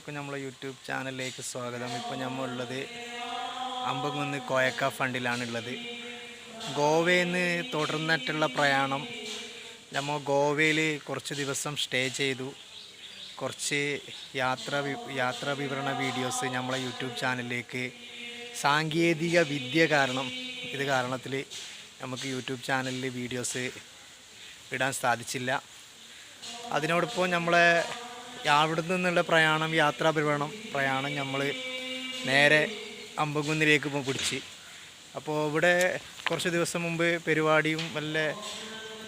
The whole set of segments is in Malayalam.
എല്ലാവർക്കും നമ്മളെ യൂട്യൂബ് ചാനലിലേക്ക് സ്വാഗതം. ഇപ്പോൾ നമ്മളുള്ളത് അമ്പകുന്ന് കോയക്ക ഫണ്ടിലാണുള്ളത്. ഗോവയിൽ നിന്ന് തുടർന്നിട്ടുള്ള പ്രയാണം നമ്മൾ ഗോവയിൽ കുറച്ച് ദിവസം സ്റ്റേ ചെയ്തു. കുറച്ച് യാത്ര യാത്രാ വിവരണ വീഡിയോസ് നമ്മളെ യൂട്യൂബ് ചാനലിലേക്ക്. സാങ്കേതിക വിദ്യ കാരണം ഇത് കാരണത്തിൽ നമുക്ക് യൂട്യൂബ് ചാനലിൽ വീഡിയോസ് ഇടാൻ സാധിച്ചില്ല. അതിനോടൊപ്പം നമ്മളെ അവിടെ നിന്നുള്ള പ്രയാണം യാത്രാ പരിപാടണം പ്രയാണം നമ്മൾ നേരെ അമ്പകുന്നിലേക്ക് പോ- പിടിച്ച്. അപ്പോൾ ഇവിടെ കുറച്ച് ദിവസം മുമ്പ് പരിപാടിയും വല്ല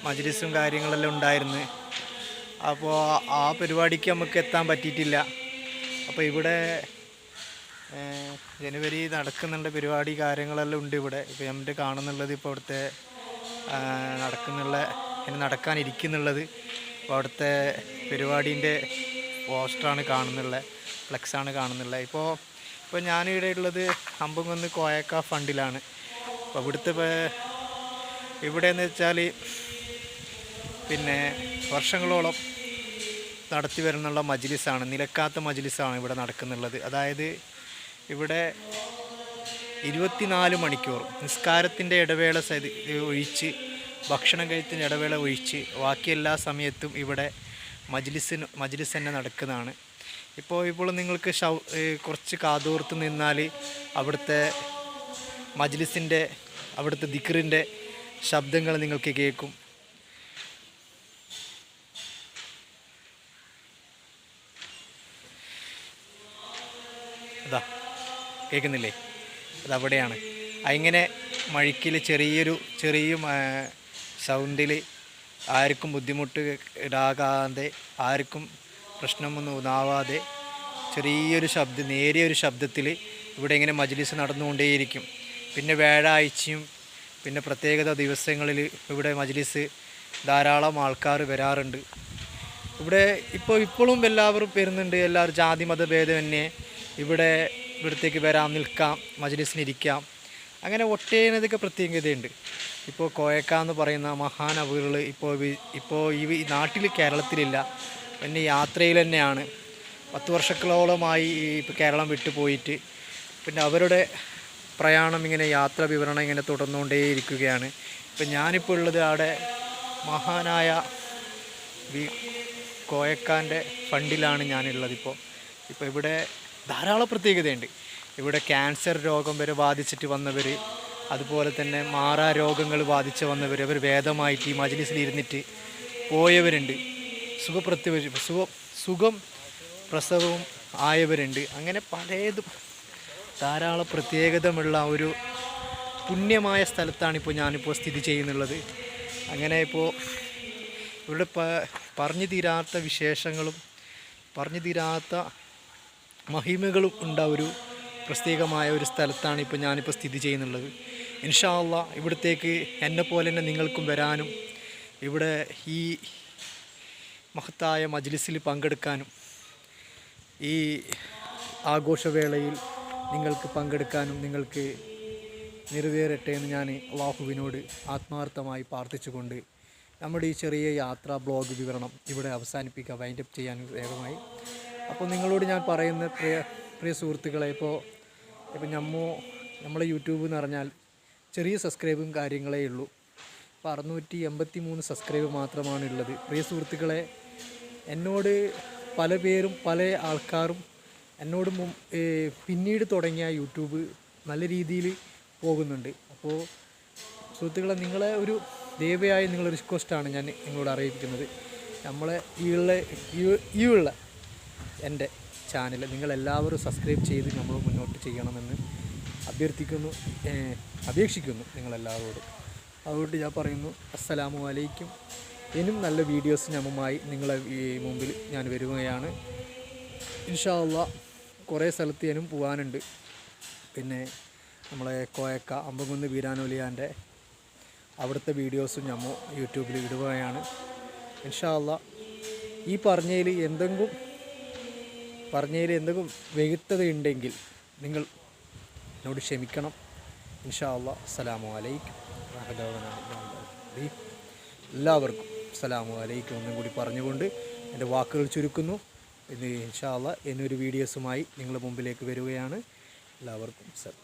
മജ്ലിസും കാര്യങ്ങളെല്ലാം ഉണ്ടായിരുന്നു. അപ്പോൾ ആ പരിപാടിക്ക് നമുക്ക് എത്താൻ പറ്റിയിട്ടില്ല. അപ്പോൾ ഇവിടെ ജനുവരി നടക്കുന്നുണ്ട് പരിപാടി കാര്യങ്ങളെല്ലാം ഉണ്ട് ഇവിടെ. ഇപ്പോൾ നമ്മുടെ കാണുന്നുള്ളത് ഇപ്പോൾ അവിടുത്തെ നടക്കുന്നുള്ള നടക്കാനിരിക്കുന്നുള്ളത്. അപ്പോൾ അവിടുത്തെ പരിപാടീന്റെ പോസ്റ്ററാണ് കാണുന്നുള്ളത് ഫ്ലെക്സാണ് കാണുന്നുള്ളത് ഇപ്പോൾ ഇപ്പോൾ ഞാനിവിടെ ഉള്ളത് അമ്പകുന്ന് കോയക്ക ഫണ്ടിലാണ്. അപ്പോൾ ഇവിടുത്തെ ഇവിടെ എന്ന് വെച്ചാൽ പിന്നെ വർഷങ്ങളോളം നടത്തി വരുന്നുള്ള മജ്ലിസാണ് നിലക്കാത്ത മജ്ലിസാണ് ഇവിടെ നടക്കുന്നുള്ളത്. അതായത് ഇവിടെ ഇരുപത്തിനാല് മണിക്കൂർ നിസ്കാരത്തിന്റെ ഇടവേള സതി ഒഴിച്ച് ഭക്ഷണം കഴിച്ചതിന്റെ ഇടവേള ഒഴിച്ച് ബാക്കി എല്ലാ സമയത്തും ഇവിടെ മജ്ലിസിന് മജ്ലിസ് തന്നെ നടക്കുന്നതാണ്. ഇപ്പോൾ ഇപ്പോൾ നിങ്ങൾക്ക് ഷൗ കുറച്ച് കാതോർത്ത് നിന്നാൽ അവിടുത്തെ മജ്ലിസിന്റെ അവിടുത്തെ ദിക്റിന്റെ ശബ്ദങ്ങൾ നിങ്ങൾക്ക് കേൾക്കും. അതാ കേൾക്കുന്നില്ലേ? അതവിടെയാണ്. അങ്ങനെ മഴിക്കിൽ ചെറിയൊരു ചെറിയ സൗണ്ടിൽ ആർക്കും ബുദ്ധിമുട്ട് ഇടാകാതെ ആർക്കും പ്രശ്നമൊന്നും ഉണ്ടാവാതെ ചെറിയൊരു ശബ്ദം നേരിയ ഒരു ശബ്ദത്തിൽ ഇവിടെ ഇങ്ങനെ മജ്ലിസ് നടന്നുകൊണ്ടേയിരിക്കും. പിന്നെ വ്യാഴാഴ്ചയും പിന്നെ പ്രത്യേകത ദിവസങ്ങളിൽ ഇവിടെ മജ്ലിസ് ധാരാളം ആൾക്കാർ വരാറുണ്ട്. ഇവിടെ ഇപ്പോൾ ഇപ്പോഴും എല്ലാവരും വരുന്നുണ്ട്. എല്ലാവരും ജാതി മതഭേദമന്യേ ഇവിടെ ഇവിടത്തേക്ക് വരാം നിൽക്കാം മജ്ലിസിനിരിക്കാം. അങ്ങനെ ഒട്ടേനധികം പ്രത്യേകതയുണ്ട്. ഇപ്പോൾ കോയക്ക എന്ന് പറയുന്ന മഹാനവുകൾ ഇപ്പോൾ ഇപ്പോൾ ഈ നാട്ടിൽ കേരളത്തിലില്ല. പിന്നെ യാത്രയിൽ തന്നെയാണ്. പത്ത് വർഷങ്ങളോളമായി ഇപ്പോൾ കേരളം വിട്ടു പോയിട്ട്. പിന്നെ അവരുടെ പ്രയാണം ഇങ്ങനെ യാത്ര വിവരണം ഇങ്ങനെ തുടർന്നുകൊണ്ടേയിരിക്കുകയാണ്. ഇപ്പം ഞാനിപ്പോൾ ഉള്ളത് അവിടെ മഹാനായ വി കോയക്കാന്റെ ഫണ്ടിലാണ് ഞാനുള്ളത് ഇപ്പോൾ ഇപ്പോൾ ഇവിടെ ധാരാളം പ്രത്യേകതയുണ്ട്. ഇവിടെ ക്യാൻസർ രോഗം വരെ ബാധിച്ചിട്ട് വന്നവർ അതുപോലെ തന്നെ മാറാ രോഗങ്ങൾ ബാധിച്ച് വന്നവർ അവർ വേദമായിട്ട് ഈ മജ്ലിസിൽ ഇരുന്നിട്ട് പോയവരുണ്ട്. സുഖപ്രത്യ സുഖ സുഖം പ്രസവവും ആയവരുണ്ട്. അങ്ങനെ പലതും ധാരാളം പ്രത്യേകതമുള്ള ഒരു പുണ്യമായ സ്ഥലത്താണിപ്പോൾ ഞാനിപ്പോൾ സ്ഥിതി ചെയ്യുന്നുള്ളത്. അങ്ങനെ ഇപ്പോൾ ഇവിടെ പ പറഞ്ഞു തീരാത്ത വിശേഷങ്ങളും പറഞ്ഞു തീരാത്ത മഹിമകളും ഉണ്ടാവും ഒരു പ്രത്യേകമായ ഒരു സ്ഥലത്താണ് ഇപ്പോൾ ഞാനിപ്പോൾ സ്ഥിതി ചെയ്യുന്നുള്ളത്. ഇൻഷാ അള്ളാ ഇവിടത്തേക്ക് എന്നെ പോലെ തന്നെ നിങ്ങൾക്കും വരാനും ഇവിടെ ഈ മഹത്തായ മജ്ലിസിൽ പങ്കെടുക്കാനും ഈ ആഘോഷവേളയിൽ നിങ്ങൾക്ക് പങ്കെടുക്കാനും നിങ്ങൾക്ക് നിറവേറട്ടെ എന്ന് ഞാൻ അള്ളാഹുവിനോട് ആത്മാർത്ഥമായി പ്രാർത്ഥിച്ചുകൊണ്ട് നമ്മുടെ ഈ ചെറിയ യാത്രാ ബ്ലോഗ് വിവരണം ഇവിടെ അവസാനിപ്പിക്കുക വൈൻഡപ്പ് ചെയ്യാൻ വേഗമായി. അപ്പോൾ നിങ്ങളോട് ഞാൻ പറയുന്ന പ്രിയ സുഹൃത്തുക്കളെ ഇപ്പോൾ ഇപ്പോൾ നമ്മോ നമ്മളെ യൂട്യൂബ് എന്ന് പറഞ്ഞാൽ ചെറിയ സബ്സ്ക്രൈബും കാര്യങ്ങളേ ഉള്ളൂ. അപ്പോൾ അറുന്നൂറ്റി എൺപത്തി മൂന്ന് സബ്സ്ക്രൈബ് മാത്രമാണ് ഉള്ളത് പ്രിയ സുഹൃത്തുക്കളെ എന്നോട് പല പേരും പല ആൾക്കാരും എന്നോട് പിന്നീട് തുടങ്ങിയ യൂട്യൂബ് നല്ല രീതിയിൽ പോകുന്നുണ്ട്. അപ്പോൾ സുഹൃത്തുക്കളെ നിങ്ങളെ ഒരു ദയവായി നിങ്ങൾ റിക്വസ്റ്റാണ് ഞാൻ നിങ്ങളോട് അറിയിക്കുന്നത് നമ്മളെ ഈ ഉള്ള ഈ ഉള്ള എന്റെ ചാനൽ നിങ്ങളെല്ലാവരും സബ്സ്ക്രൈബ് ചെയ്ത് നമ്മൾ മുന്നോട്ട് ചെയ്യണമെന്ന് അഭ്യർത്ഥിക്കുന്നു അപേക്ഷിക്കുന്നു നിങ്ങളെല്ലാവരോടും. അതുകൊണ്ട് ഞാൻ പറയുന്നു അസ്സലാമു അലൈക്കും. ഇനിയും നല്ല വീഡിയോസ് ഞമ്മുമായി നിങ്ങളെ ഈ മുമ്പിൽ ഞാൻ വരുകയാണ്. ഇൻഷാ അള്ളാ കുറേ സ്ഥലത്ത് ഞാനും പോകാനുണ്ട് പിന്നെ നമ്മളെ കോയക്ക അമ്പകുന്ന് വീരാനൊലിയാന്റെ അവിടുത്തെ വീഡിയോസും ഞമ്മ യൂട്യൂബിൽ ഇടുകയാണ്. ഇൻഷാ അള്ളാ ഈ പറഞ്ഞതിൽ എന്തെങ്കിലും പറഞ്ഞതിൽ എന്തെങ്കിലും വ്യക്തതയുണ്ടെങ്കിൽ നിങ്ങൾ എന്നോട് ക്ഷമിക്കണം. ഇൻഷാ അള്ളാ അസ്സലാമു അലൈക്കും. എല്ലാവർക്കും അസ്സലാമു അലൈക്കും ഒന്നും കൂടി പറഞ്ഞുകൊണ്ട് എന്റെ വാക്കുകൾ ചുരുക്കുന്നു. ഇത് ഇൻഷാല്ല എന്നൊരു വീഡിയോസുമായി നിങ്ങളുടെ മുമ്പിലേക്ക് വരികയാണ്. എല്ലാവർക്കും സർ